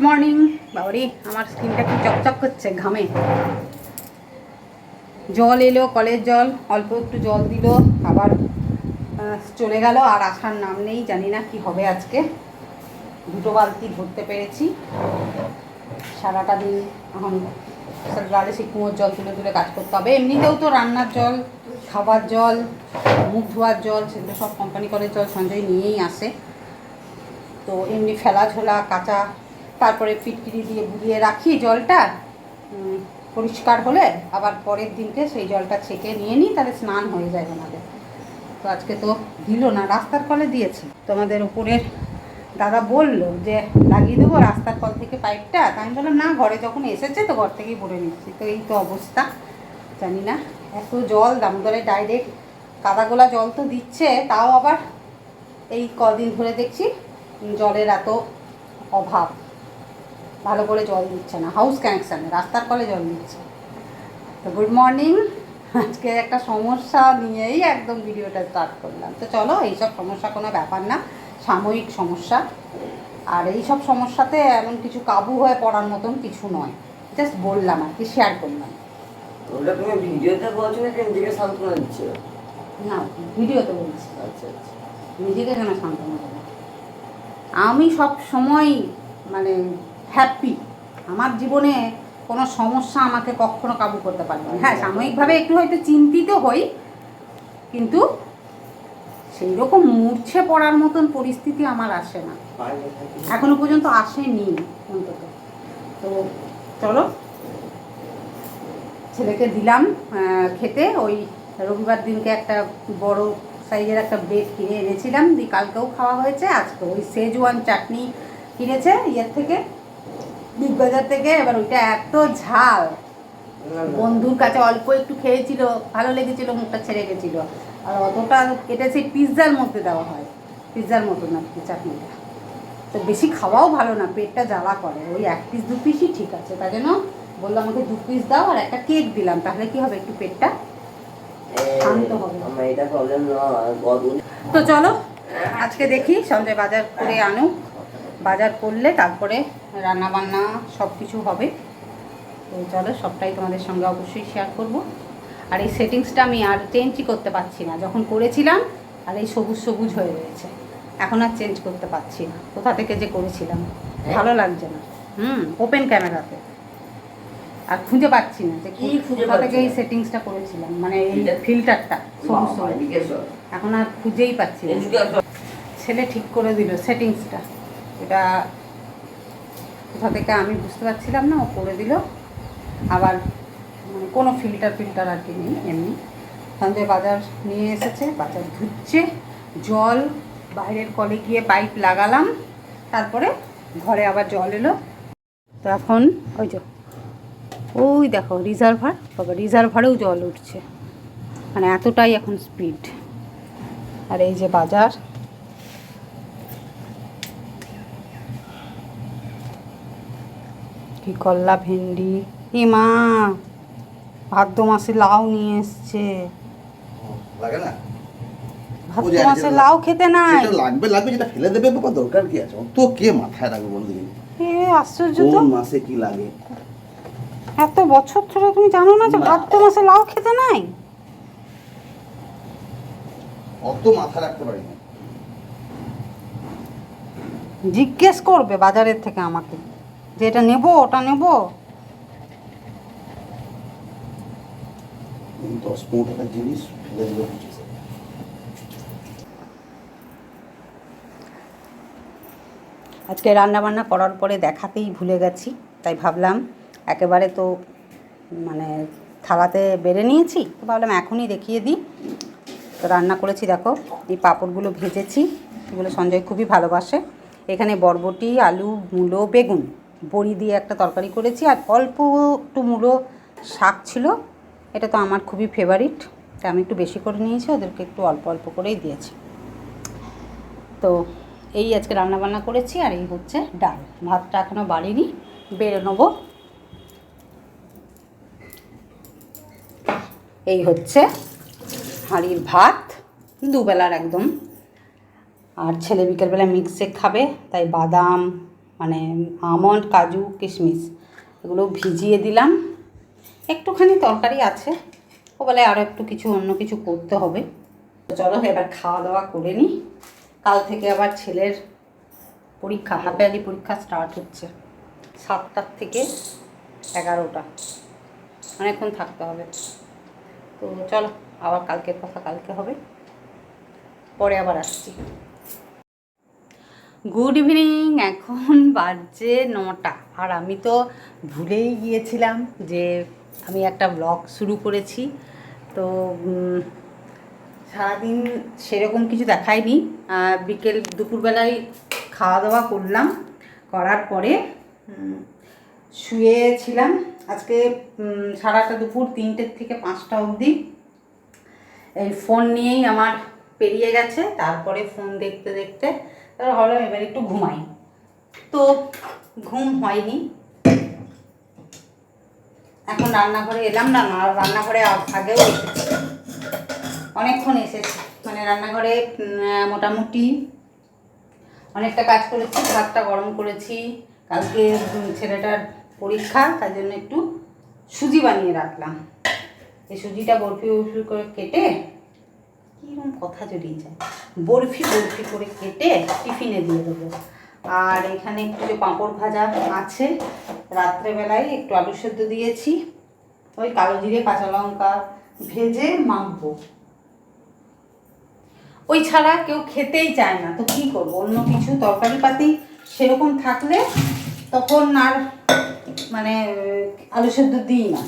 Good morning বাবারি, আমার স্কিনটা কি চকচক করছে ঘামে? জল এলো, কলের জল, অল্প একটু জল দিল, আবার চলে গেল, আর আসার নাম নেই, জানি না কি হবে আজকে। দুটো বালতি ভরতে পেরেছি। সারাটা দিন এখন গালে সেই কুয়োর জল তুলে তুলে কাজ করতে হবে। এমনিতেও তো রান্নার জল, খাবার জল, মুখ ধোয়ার জল, সেগুলো সব কোম্পানি কলের জল সঞ্জয় নিয়েই আসে। তো এমনি ফেলা ঝোলা, কাঁচা তারপরে ফিটকিরি দিয়ে বুলিয়ে রাখি জলটা। পরিষ্কার হলে আবার পরের দিনকে সেই জলটা ছেঁকে নিয়ে নিই, তাহলে স্নান হয়ে যায় আমাদের। তো আজকে তো দিল না, রাস্তার কলে দিয়েছে। তোমাদের উপরের দাদা বলল যে, লাগিয়ে দেবো রাস্তার কল থেকে পাইপটা? তা আমি বললাম, না, ঘরে যখন এসেছে তো ঘর থেকেই ভরে নিচ্ছি। তো এই তো অবস্থা, জানি না, এত জল দামোদরে ডাইরেক্ট কাদাগোলা জল তো দিচ্ছে, তাও আবার এই কদিন ধরে দেখছি জলের এত অভাব। ভালো করে জল দিচ্ছে না হাউস কানেকশানে রাস্তার কলে জল দিচ্ছে। তো গুড মর্নিং আজকে একটা সমস্যা নিয়েই একদম ভিডিওটা স্টার্ট করলাম। তো চলো এইসব সমস্যা কোনো ব্যাপার না সাময়িক সমস্যা। আর এই সব সমস্যাতে এমন কিছু কাবু হয়ে পড়ার মতন কিছু নয়। জাস্ট বললাম আর কি শেয়ার করলাম। ওটা তুমি ভিডিওতে বলছো না নিজেকে সান্ত্বনা দিচ্ছ? না ভিডিওতে বলছি। আচ্ছা আচ্ছা। নিজেকে কেন সান্ত্বনা দেবো? আমি সব সময় মানে হ্যাপি আমার জীবনে কোনো সমস্যা আমাকে কখনো কাবু করতে পারবে না। হ্যাঁ সাময়িকভাবে একটু হয়তো চিন্তিত হই, কিন্তু সেই রকম মূর্ছে পড়ার মতন পরিস্থিতি আমার আসে না। এখনও পর্যন্ত আসেনি অন্তত। তো চলো, ছেলেকে দিলাম খেতে। ওই রবিবার দিনকে একটা বড় সাইজের একটা ব্রেড কিনে এনেছিলাম। দিয়ে কালকেও খাওয়া হয়েছে। আজকে ওই সেজওয়ান চাটনি কিনেছে ইয়ের থেকে। বিগ বাজার থেকে এবার ওইটা এত ঝাল। বন্ধুর কাছে অল্প একটু খেয়েছিল ভালো লেগেছিল মুখটা ছেড়ে গেছিল। আর অতটা এটা সেই পিৎজার মধ্যে দেওয়া হয়। পিৎজার মতো না চাটনিটা। তো বেশি খাওয়াও ভালো না পেটটা জ্বালা করে। ওই এক পিস দু পিসই ঠিক আছে। তাই জন্য বলল আমাকে দু পিস দাও আর একটা কেক দিলাম। তাহলে কি হবে? একটু পেটটা শান্ত হবে। তো চলো আজকে দেখি সঞ্জয় বাজার করে আনুক। বাজার করলে তারপরে রান্না বান্না সব কিছু হবে। তো চলো সবটাই তোমাদের সঙ্গে অবশ্যই শেয়ার করব। আর এই সেটিংসটা আমি আর চেঞ্জই করতে পারছি না। যখন করেছিলাম আর এই সবুজ সবুজ হয়ে রয়েছে। এখন আর চেঞ্জ করতে পারছি না। কোথা থেকে যে করেছিলাম? ভালো লাগছে না। হুম ওপেন ক্যামেরাতে আর খুঁজে পাচ্ছি না যে কি কোথা থেকে এই সেটিংসটা করেছিলাম। মানে এই ফিল্টারটা সবুজ সবুজ। এখন আর খুঁজেই পাচ্ছি না। ছেলে ঠিক করে দিল সেটিংসটা এটা কোথা থেকে আমি বুঝতে পারছিলাম না, ও করে দিল। আবার মানে কোনো ফিল্টার ফিল্টার আর কি নেই, এমনি। সঞ্জয় বাজার নিয়ে এসেছে, বাজার ধুচ্ছে, জল, বাইরের কলে গিয়ে পাইপ লাগালাম, তারপরে ঘরে আবার জল এলো। তো এখন ওই যে, ওই দেখো রিজার্ভার, বাবা রিজার্ভারেও জল উঠছে। মানে এতটাই এখন স্পিড। আর এই যে বাজার কি করলা ভেন্ডি? এ মা ভাদ্র মাসে লাউ নিয়ে এসছে। লাগে না? ভাদ্র মাসে লাউ খেতে নাই। লাগবে লাগবে যেটা ফেলে দেবে বাবা দরকার কি আছে? তো কে মাথায় রাখবে বলো দেখি। এ আশ্চর্য তো। কোন মাসে কি লাগে? এত বছর ধরে তুমি জানো না যে ভাদ্র মাসে লাউ খেতে নাই? অত মাথা রাখতে পারি না জিজ্ঞেস করবে বাজারের থেকে আমাকে। যে এটা নেব ওটা নেব। দশ পনেরো টাকার জিনিস ফেলে দেবে আজকে রান্না বান্না করার পরে দেখাতেই ভুলে গেছি তাই ভাবলাম একেবারে তো মানে থালাতে বেড়ে নিয়েছি তো ভাবলাম এখনই দেখিয়ে দিই। তো রান্না করেছি দেখো এই পাঁপড়গুলো ভেজেছি এগুলো সঞ্জয় খুবই ভালোবাসে। এখানে বরবটি আলু মূলো বেগুন। বড়ি দিয়ে একটা তরকারি করেছি আর অল্প একটু মূলো শাক ছিল। এটা তো আমার খুবই ফেভারিট তাই আমি একটু বেশি করে নিয়েছি, ওদেরকে একটু অল্প অল্প করেই দিয়েছি। তো এই আজকে রান্না বান্না করেছি আর এই হচ্ছে ডাল। ভাতটা এখনও বাড়িনি, বেড়ে নেব। এই হচ্ছে হাঁড়ির ভাত, দুবেলার একদম। আর ছেলে বিকেলবেলা মিক্সে খাবে, তাই বাদাম মানে আমন্ড, কাজু, কিশমিশ এগুলো ভিজিয়ে দিলাম। একটুখানি তরকারি আছে। ও বলে আরও একটু কিছু, অন্য কিছু করতে হবে। চলো, এবার খাওয়া দাওয়া করে নিই। কাল থেকে আবার ছেলের পরীক্ষা হাফ ইয়ারলি পরীক্ষা স্টার্ট হচ্ছে সাতটার থেকে এগারোটা। অনেকক্ষণ থাকতে হবে। তো চলো, আবার কালকের কথা কালকে হবে। পরে আবার আসছি। গুড ইভিনিং এখন বাজছে নটা। আর আমি তো ভুলেই গিয়েছিলাম যে আমি একটা ব্লগ শুরু করেছি। তো সারাদিন সেরকম কিছু দেখায়নি বিকেল দুপুরবেলায় খাওয়া দাওয়া করলাম। করার পরে শুয়েছিলাম। আজকে সারাটা দুপুর তিনটের থেকে পাঁচটা অবধি। এই ফোন নিয়েই আমার পেরিয়ে গেছে। তারপরে ফোন দেখতে দেখতে তারপর ভাবলাম এবার একটু ঘুমাই। তো ঘুম হয়নি। এখন রান্নাঘরে এলাম না রান্নাঘরে আগেও অনেকক্ষণ এসেছি। মানে রান্নাঘরে মোটামুটি অনেকটা কাজ করেছি, ভাতটা গরম করেছি। কালকে ছেলেটার পরীক্ষা তার জন্য একটু সুজি বানিয়ে রাখলাম। এই সুজিটা বরফি বরফি করে কেটে কীরকম কথা জড়িয়ে যায়? বরফি বরফি করে কেটে টিফিনে দিয়ে দেবো। আর এখানে একটু যে পাঁপড় ভাজা আছে, রাত্রেবেলায় একটু আলু সেদ্ধ দিয়েছি। ওই কালো জিরে, কাঁচা লঙ্কা ভেজে মাখবো। ওই ছাড়া কেউ খেতেই চায় না, তো কী করব? অন্য কিছু তরকারি পাতি সেরকম থাকলে তখন আর মানে আলু সেদ্ধ দিই না।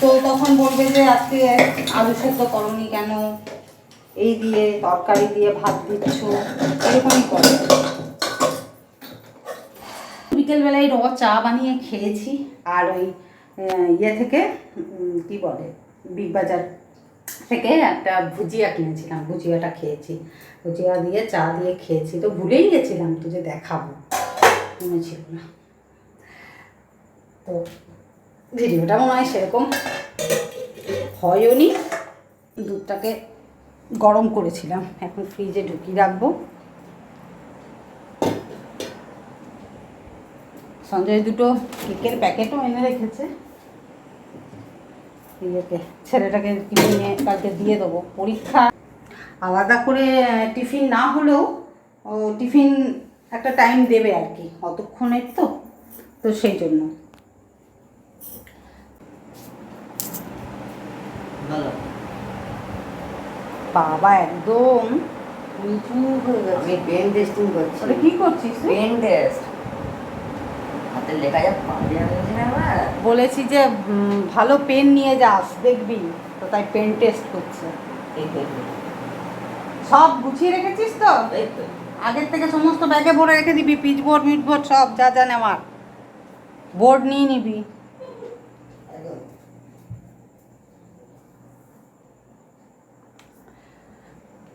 তো তখন বলবে যে আজকে আলু সেদ্ধ করনি কেন? এই দিয়ে তরকারি দিয়ে ভাত দিচ্ছ, এরকমই করে। বিকেলবেলায় র চা বানিয়ে খেয়েছি, আর ওই ইয়ে থেকে কি বলে, বিগ বাজার থেকে একটা ভুজিয়া কিনেছিলাম, ভুজিয়াটা খেয়েছি। ভুজিয়া দিয়ে, চা দিয়ে খেয়েছি। তো ভুলেই গেছিলাম তো যে দেখাবো। মনে ছিল না। তো ভিডিওটা মনে হয় সেরকম হয়ও নি দুধটাকে গরম করেছিলাম। এখন ফ্রিজে ঢুকিয়ে রাখব। সঞ্জয় দুটো কেকের প্যাকেটও এনে রেখেছে। ইয়েকে ছেলেটাকে টিফিনে কালকে দিয়ে দেবো। পরীক্ষা। আলাদা করে টিফিন না হলেও টিফিন একটা টাইম দেবে আর কি। অতক্ষণের তো। তো সেই জন্য। ভালো। বাবা একদম নিচু হয়ে গেছে। আমি পেন টেস্টিং করছি। কি করছিস? পেন টেস্ট হাতে লেখা যা আমার। বলেছি যে ভালো পেন নিয়ে যাস দেখবি। তো তাই পেন টেস্ট করছে। সব গুছিয়ে রেখেছিস তো। আগের থেকে সমস্ত ব্যাগে ভরে রেখে দিবি পিচ বোর্ড মিট বোর্ড সব যা যা নেওয়ার। বোর্ড নিয়ে নিবি।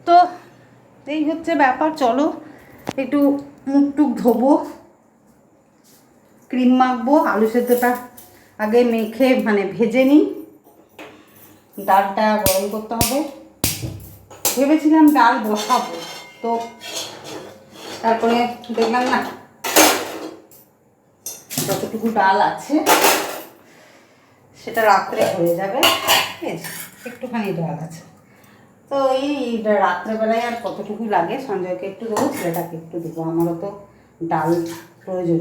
তো এই হচ্ছে ব্যাপার, চলো একটু মুখ টুক ধোবো, ক্রিম মাখবো, আলু সেদ্ধটা আগে মেখে মানে ভেজে নিই। ডালটা গরম করতে হবে। ভেবেছিলাম ডাল বসাবো, তো তারপরে দেখলাম না যতটুকু ডাল আছে সেটা রাত্রে হয়ে যাবে। ঠিক আছে একটুখানি ডাল আছে। তো এই রাত্রেবেলায় আর কতটুকু লাগে? সঞ্জয়কে একটু দেবো, ছেলেটাকে একটু দেবো। আমারও তো ডাল প্রয়োজন।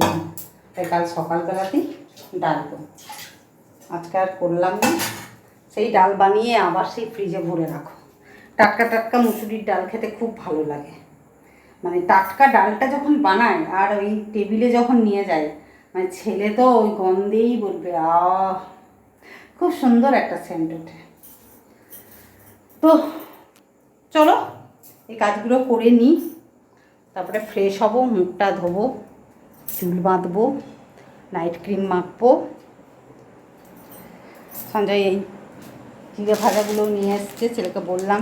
তাই কাল সকালবেলাতেই ডাল দেবো। আজকে আর করলাম না। সেই ডাল বানিয়ে আবার সেই ফ্রিজে ভরে রাখো। টাটকা টাটকা মুসুরির ডাল খেতে খুব ভালো লাগে। মানে টাটকা ডালটা যখন বানায় আর ওই টেবিলে যখন নিয়ে যায় মানে ছেলে তো ওই গন্ধেই বলবে, আহ! খুব সুন্দর একটা সেন্ট ওঠে। তো চলো, এই কাজগুলো করে নিই। তারপরে ফ্রেশ হব, মুখটা ধোবো, চুল বাঁধবো নাইট ক্রিম মাখবো। সঞ্জয় এই জিরে ভাজাগুলো নিয়ে এসছে, ছেলেকে বললাম,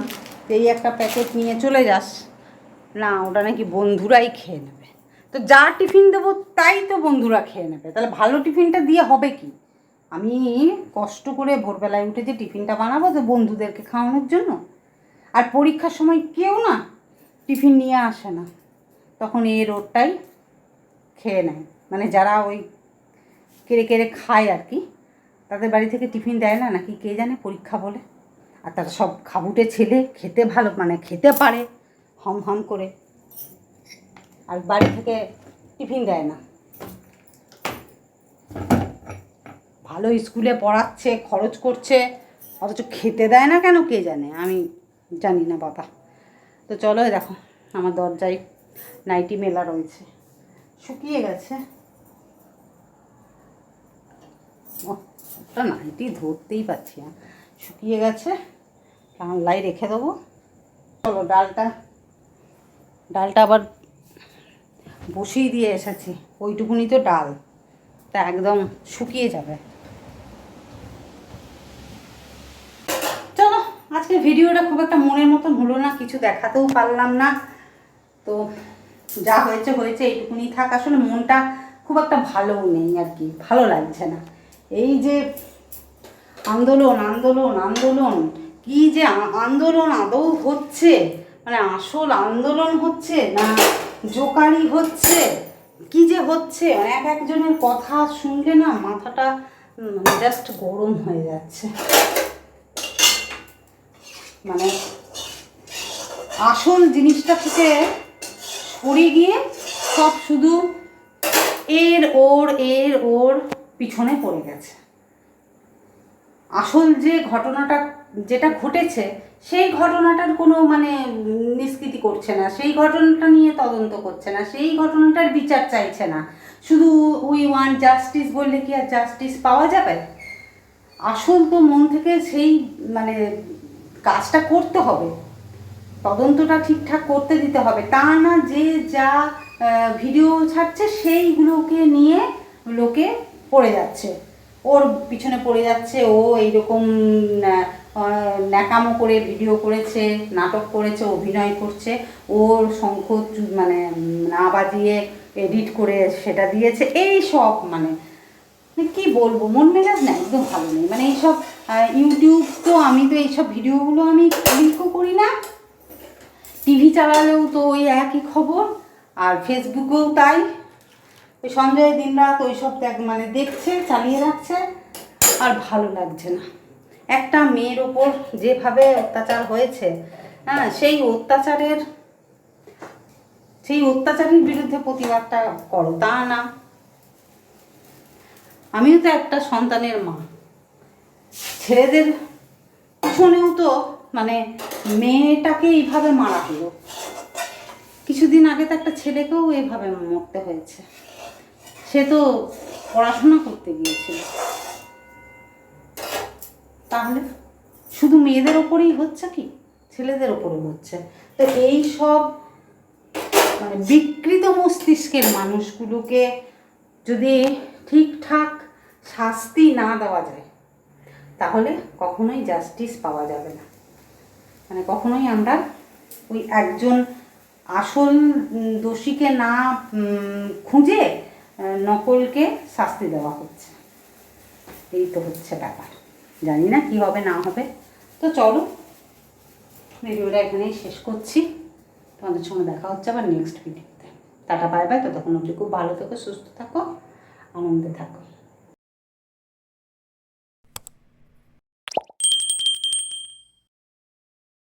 এই একটা প্যাকেট নিয়ে চলে যাস। না, ওটা নাকি বন্ধুরাই খেয়ে নেবে। তো যা টিফিন দেবো, তাই তো বন্ধুরা খেয়ে নেবে। তাহলে ভালো টিফিনটা দিয়ে হবে কি? আমি কষ্ট করে ভোরবেলায় উঠে যে টিফিনটা বানাবো তো বন্ধুদেরকে খাওয়ানোর জন্য আর পরীক্ষার সময় কেউ না টিফিন নিয়ে আসে না। তখন এই রোডটাই খেয়ে নেয়। মানে যারা ওই কেড়ে কেড়ে খায় আর কি, তাদের বাড়ি থেকে টিফিন দেয় না, নাকি কে জানে পরীক্ষা বলে। আর তারা সব খাবুটে ছেলে, খেতে ভালো মানে খেতে পারে, হম হম করে। আর বাড়ি থেকে টিফিন দেয় না। ভালো স্কুলে পড়াচ্ছে, খরচ করছে, অথচ খেতে দেয় না কেন কে জানে? আমি জানি না বাবা। তো চলো দেখো, আমার দরজায় নাইটি মেলা রয়েছে। শুকিয়ে গেছে। একটা নাইটি ধরতেই পারছি না। শুকিয়ে গেছে লাই রেখে দেবো। চলো, ডালটা ডালটা আবার বসিয়ে দিয়ে এসেছি। ওইটুকুনি তো ডাল, তা একদম শুকিয়ে যাবে চলো আজকের ভিডিওটা খুব একটা মনের মতন হলো না, কিছু দেখাতেও পারলাম না। তো যা হয়েছে হয়েছে, এইটুকুনি থাক। আসলে মনটা খুব একটা ভালোও নেই আর কি, ভালো লাগছে না। এই যে আন্দোলন আন্দোলন আন্দোলন, কি যে আন্দোলন আদৌ হচ্ছে? মানে আসল আন্দোলন হচ্ছে না জোকারি হচ্ছে? কি যে হচ্ছে? মানে এক একজনের কথা শুনলে না মাথাটা জাস্ট গরম হয়ে যাচ্ছে। মানে আসল জিনিসটা থেকে সরে গিয়ে সব শুধু এর ওর এর ওর পিছনে পড়ে গেছে। আসল যে ঘটনাটা, যেটা ঘটেছে, সেই ঘটনাটার কোনো মানে নিষ্কৃতি করছে না, সেই ঘটনাটা নিয়ে তদন্ত করছে না, সেই ঘটনাটার বিচার চাইছে না। শুধু উই ওয়ান জাস্টিস বললে কি আর জাস্টিস পাওয়া যাবে? আসল তো মন থেকে সেই মানে কাজটা করতে হবে। তদন্তটা ঠিকঠাক করতে দিতে হবে। তা না যে যা ভিডিও ছাড়ছে সেইগুলোকে নিয়ে লোকে পড়ে যাচ্ছে। ওর পিছনে পড়ে যাচ্ছে, ও এইরকম ন্যাকামো করে ভিডিও করেছে, নাটক করেছে, অভিনয় করছে। ওর শঙ্খ মানে না বাজিয়ে এডিট করে সেটা দিয়েছে। এই সব মানে মানে কি বলব? মন মেজাজ না, একদম ভালো নেই। মানে এইসব ইউটিউব তো আমি তো এইসব ভিডিওগুলো আমি ক্লিকও করি না। টিভি চালালেও তো ওই একই খবর, আর ফেসবুকেও তাই। ওই সঞ্জয় দিনরাত ওই সব দেখ মানে দেখছে, চালিয়ে রাখছে, আর ভালো লাগছে না। একটা মেয়ের ওপর যেভাবে অত্যাচার হয়েছে হ্যাঁ সেই অত্যাচারের সেই অত্যাচারের বিরুদ্ধে প্রতিবাদটা করো, তা না। আমিও তো একটা সন্তানের মা। ছেলেদের পিছনেও তো মানে মেয়েটাকে এইভাবে মারা হলো। কিছুদিন আগে তো একটা ছেলেকেও এইভাবে মরতে হয়েছে। সে তো পড়াশোনা করতে গিয়েছিল। তাহলে শুধু মেয়েদের ওপরেই হচ্ছে কি? ছেলেদের ওপরে হচ্ছে। তো এই সব মানে বিকৃত মস্তিষ্কের মানুষগুলোকে যদি ঠিকঠাক শাস্তি না দেওয়া যায় তাহলে কখনোই জাস্টিস পাওয়া যাবে না। মানে কখনোই আমরা ওই একজন আসল দোষীকে না খুঁজে নকলকে শাস্তি দেওয়া হচ্ছে। এই তো হচ্ছে ব্যাপার। জানি না কি হবে, না হবে। তো চলো, ভিডিওটা এখানেই শেষ করছি। তোমাদের সঙ্গে দেখা হচ্ছে আবার নেক্সট ভিডিওতে টাটা বাই বাই ততক্ষণ অবধি খুব ভালো থেকো, সুস্থ থাকো, আনন্দে থাকো।